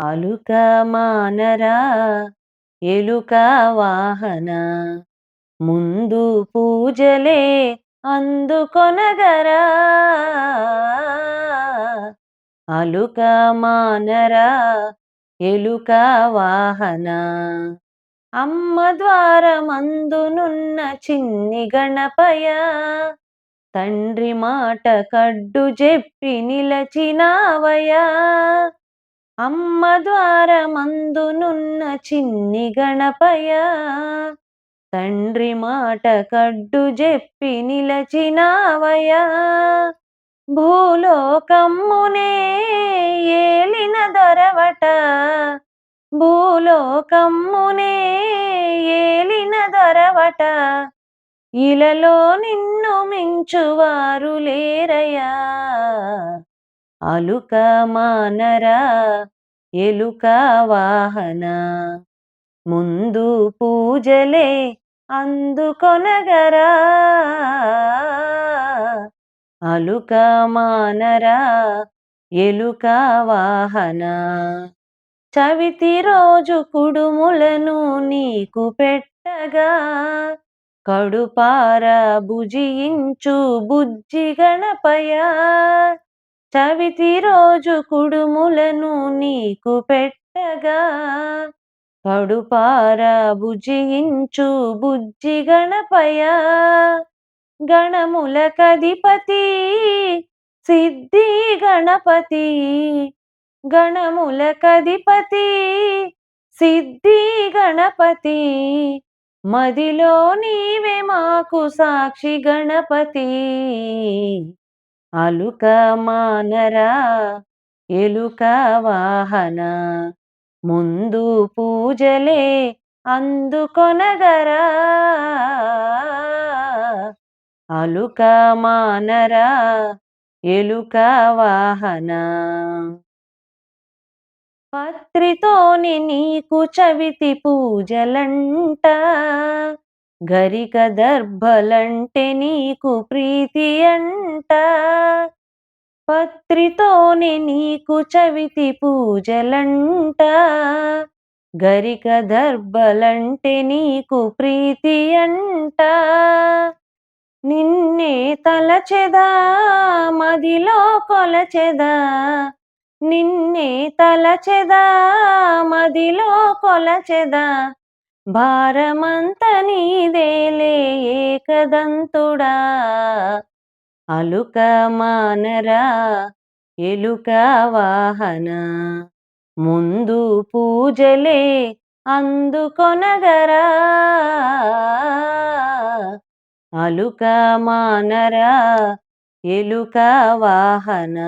అలుక మానరా ఎలుక వాహన. ముందు పూజలే అందుకొనగరా. అలుక మానరా ఎలుక వాహన. అమ్మ ద్వారమందునున్న చిన్ని గణపయ. తండ్రి మాట కడ్డు చెప్పి నిలచినావయా. అమ్మ ద్వారమందునున్న చిన్ని గణపయ తండ్రి మాట కడ్డు చెప్పి నిలచినావయ భూలోకమ్మునే ఏలిన దొరవట. భూలోకమ్మునే ఏలిన దొరవట. ఇలలో నిన్ను మించువారు లేరయా అలుక మానరా ఎలుక వాహన. ముందు పూజలే అందుకొనగరా. అలుక మానరా ఎలుక వాహన. చవితి రోజు కుడుములను నీకు పెట్టగా కడుపార భుజించు బుజ్జి గణపయ. చవితి రోజు కుడుములను నీకు పెట్టగా కడుపార భుజించు బుజ్జి గణపయ. గణముల కధిపతి సిద్ధి గణపతి. గణముల కధిపతి సిద్ధి గణపతి. మదిలో నీవే మాకు సాక్షి గణపతి. అలుక మానరా ఎలుక వాహన ముందు పూజలే అందుకొనగరా. అలుక మానరా ఎలుక వాహన పత్రితోని నీకు చవితి పూజలంట గరిక దర్భలంటే నీకు ప్రీతి అంట. పత్రితోని నీకు చవితి పూజలంట గరిక దర్బలంటే నీకు ప్రీతి అంట నిన్నే తలచెదా మదిలో కొలచెదా. నిన్నే తలచెదా మదిలో కొలచెదా. భారమంత నీదేలే ఏకదంతుడా. అలుక మానరా ఎలుక వాహన. ముందు పూజలే అందుకొనగరా. అలుక మానరా ఎలుక వాహన.